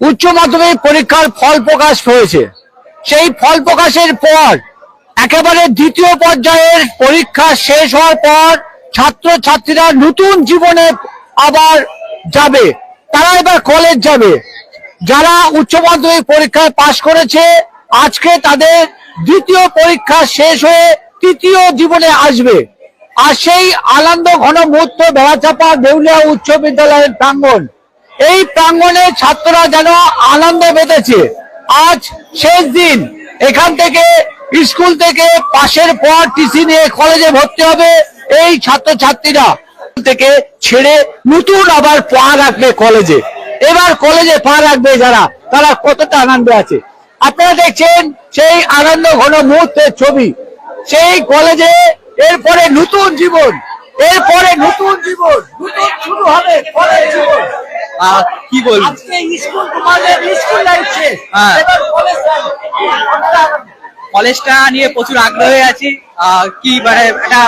উচ্চ মাধ্যমিক পরীক্ষার ফল প্রকাশ হয়েছে। সেই ফল প্রকাশের পর, একেবারে দ্বিতীয় পর্যায়ের পরীক্ষা শেষ হওয়ার পর ছাত্র ছাত্রীরা নতুন জীবনে আবার যাবে। তারা এবার কলেজ যাবে। যারা উচ্চ মাধ্যমিক পরীক্ষায় পাশ করেছে, আজকে তাদের দ্বিতীয় পরীক্ষা শেষ হয়ে তৃতীয় জীবনে আসবে। আর সেই আনন্দ ঘন মুহূর্ত বেড়াচাপা দেউলিয়া উচ্চ বিদ্যালয়ের প্রাঙ্গণ। এই প্রাঙ্গণে ছাত্ররা যেন আনন্দ বেঁধেছে আজ শেষ দিন। এখান থেকে স্কুল থেকে পাশের পর টিসি নিয়ে কলেজে ভর্তি হবে এই ছাত্রছাত্রীরা। থেকে ছেড়ে নতুন আবার পা রাখবে কলেজে। এবার কলেজে পা রাখবে যারা, তারা কতটা আনন্দে আছে। আপনারা দেখছেন সেই আনন্দ ঘন মুহূর্তের ছবি। সেই কলেজে এরপরে নতুন জীবন। এরপরে নতুন জীবন। নতুন শুরু হবে কলেজ জীবন। কি বলব? স্কুল তোমাদের স্কুল লাইফ শেষ। হ্যাঁ। এবার কলেজ life। কলেজটা নিয়ে প্রচুর আগ্রহে আছি। কি মানে একটা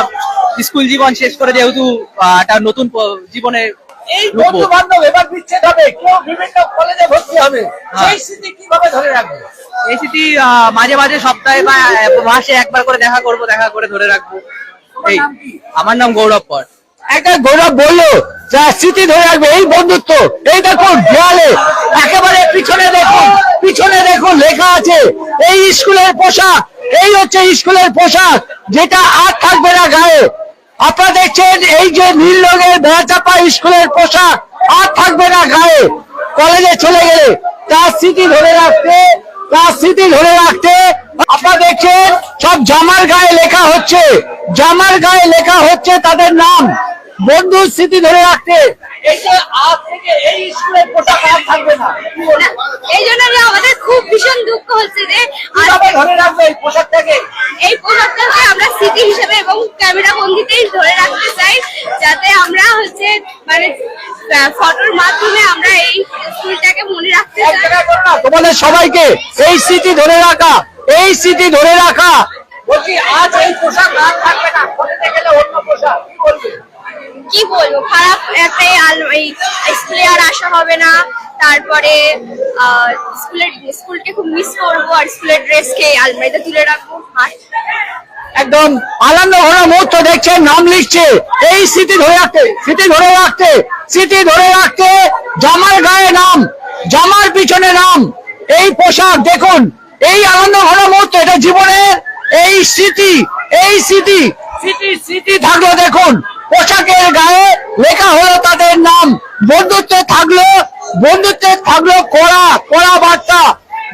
স্কুল জীবন শেষ করে যেহেতু একটা নতুন জীবনে এই বন্ধু বান্ধব এবার বিচ্ছেদ হবে কেউ বিভিন্ন কলেজে ভর্তি হবে। হ্যাঁ। সেই স্মৃতি কীভাবে ধরে রাখবে? এই স্মৃতি মাঝে মাঝে সপ্তাহে বা মাসে একবার করে দেখা করব দেখা করে ধরে রাখব। এই আমার নাম গৌরব পর একটা গৌরব বলল। যা স্মৃতি ধরে রাখবে, এই বন্ধুত্ব, এই দেখুন দেয়ালে, একেবারে পিছনে দেখুন পিছনে দেখুন, লেখা আছে, এই স্কুলের পোশাক, এই হচ্ছে স্কুলের পোশাক, যেটা আর থাকবে না গায়ে। আপনারা দেখছেন, এই যে নীল রঙের বেড়াচাপা স্কুলের পোশাক, আর থাকবে না গায়ে। কলেজে চলে গেলে, তার স্মৃতি ধরে রাখতে, তার স্মৃতি ধরে রাখতে, আপনারা দেখছেন, সব জামার গায়ে লেখা হচ্ছে, জামার গায়ে লেখা হচ্ছে তাদের নাম। বন্ধুর স্মৃতি ধরে রাখতে। এই যে আজ থেকে এই স্কুলের পোশাক আর থাকবে না। এই জন্য আমাদের খুব ভীষণ দুঃখ হচ্ছে যে ধরে রাখবে এই পোশাকটাকে? এই পোশাকটাকে আমরা স্মৃতি হিসেবে এবং ক্যামেরা বন্দিতেই ধরে রাখতে চাই যাতে আমরা হচ্ছে মানে ফটোর মাধ্যমে আমরা এই স্কুলটাকে মনে রাখতে চাই। না, তোমাদের সবাইকে এই স্মৃতি ধরে রাখা এই স্মৃতি ধরে রাখা। বলছি আজ এই পোশাক আর থাকবে না। গেলে অন্য পোশাক। কি বলবে? কি বলব? খারাপ একটা আল- এই স্কুলে আর আসা হবে না। তারপরে স্কুলের স্কুলকে খুব মিস করব আর স্কুলের ড্রেসকে আলমারিতে তুলে রাখব। একদম আনন্দ ঘন মুহূর্ত দেখছে, নাম লিখছে, এই স্মৃতি ধরে রাখতে, স্মৃতি ধরে রাখতে, স্মৃতি ধরে রাখতে জামার গায়ে নাম, জামার পিছনে নাম, এই পোশাক দেখুন, এই আনন্দ ঘন মুহূর্ত, এটা জীবনের এই স্মৃতি এই স্মৃতি স্মৃতি স্মৃতি থাকল দেখুন। পোশাকের গায়ে লেখা হলো তাদের নাম। বন্ধুত্বে থাকল বন্ধুত্বে থাকল কড়া কড়া বার্তা।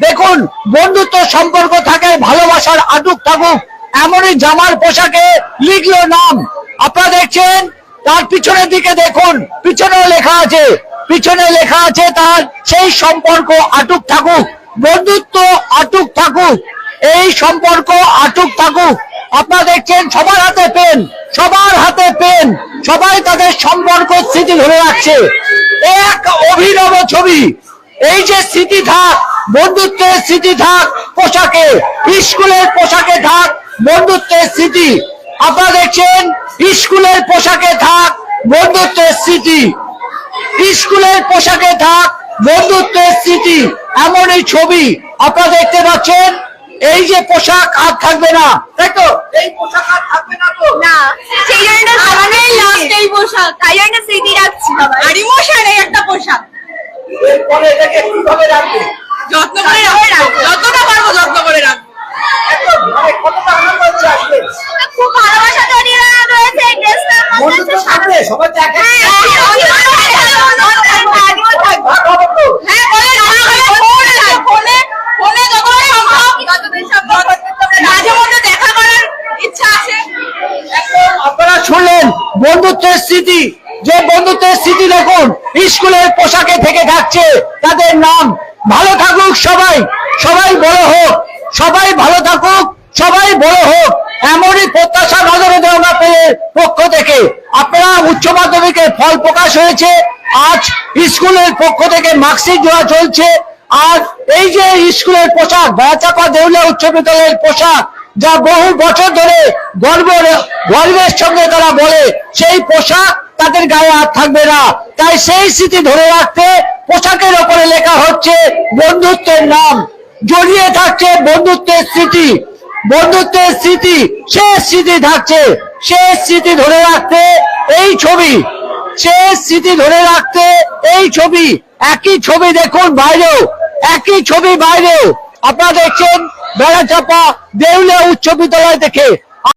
দেখুন, বন্ধুত্ব সম্পর্ক থাকে, ভালোবাসার আটুক থাকুক। এমনই জামার পোশাকে লিখলো নাম। আপনারা দেখছেন, তার পিছনের দিকে দেখুন, পিছনেও লেখা আছে, পিছনে লেখা আছে তার সেই সম্পর্ক আটুক থাকুক। বন্ধুত্ব আটুক থাকুক। এই সম্পর্ক আটুক থাকুক। আপনারা দেখছেন, সবার হাতে পেন। সবার হাতে পেন। সবাই তাদের সম্পর্ক, স্মৃতি ধরে রাখছে। এক অভিনব ছবি। এই যে স্মৃতি থাক বন্ধুত্বের স্মৃতি থাক পোশাকে, স্কুলের পোশাকে থাক বন্ধুত্বের স্মৃতি। আপনারা দেখছেন, স্কুলের পোশাকে থাক বন্ধুত্বের স্মৃতি। স্কুলের পোশাকে থাক বন্ধুত্বের স্মৃতি। এমন এই ছবি। আপনারা দেখতে পাচ্ছেন এই যে পোশাক আর থাকবে না তাই তো এই পোশাক আর থাকবে না তো না সেই জন্য আমাদের লাস্ট এই পোশাক তাই জন্য স্মৃতি রাখছি আর ইমোশন এই একটা পোশাক এরপরে এটাকে কীভাবে রাখবে যত্ন করে রাখব যতটা পারব যত্ন করে রাখব মানে কতটা আনন্দ হচ্ছে আজকে খুব ভালোবাসা জড়িয়ে রয়েছে তো একে হ্যাঁ ভাগ হবে তো ফোনে ফোনে যতটা সম্ভব যতদিন সম্ভব মাঝে মধ্যে দেখা করার ইচ্ছা আছে আপনারা শুনলেন বন্ধুত্বের স্মৃতি। যে বন্ধুত্বের স্মৃতি দেখুন, স্কুলের পোশাকে থেকে থাকছে তাদের নাম ভালো থাকুক সবাই সবাই বড় হোক, সবাই ভালো থাকুক, সবাই বড় হোক, এমনই প্রত্যাশা নজরে দেওয়া পেয়ে পক্ষ থেকে। আপনারা উচ্চ মাধ্যমিকের ফল প্রকাশ হয়েছে, আজ স্কুলের পক্ষ থেকে মার্কশিট দেওয়া চলছে, আর এই যে স্কুলের পোশাক, বেড়াচাপা দেউলিয়া উচ্চ বিদ্যালয়ের পোশাক যা বহু বছর ধরে গর্ব গর্বের সঙ্গে তারা বলে, সেই পোশাক তাদের গায়ে আর থাকবে না। তাই সেই স্মৃতি ধরে রাখতে পোশাকের ওপরে লেখা হচ্ছে বন্ধুত্বের নাম। জড়িয়ে থাকছে বন্ধুত্বের স্মৃতি। বন্ধুত্বের স্মৃতি শেষ স্মৃতি থাকছে। শেষ স্মৃতি ধরে রাখতে এই ছবি। শেষ স্মৃতি ধরে রাখতে এই ছবি। একই ছবি দেখুন বাইরেও, একই ছবি বাইরেও। আপনারা দেখছেন বেড়াচাপা দেউলিয়া উচ্চ বিদ্যালয় থেকে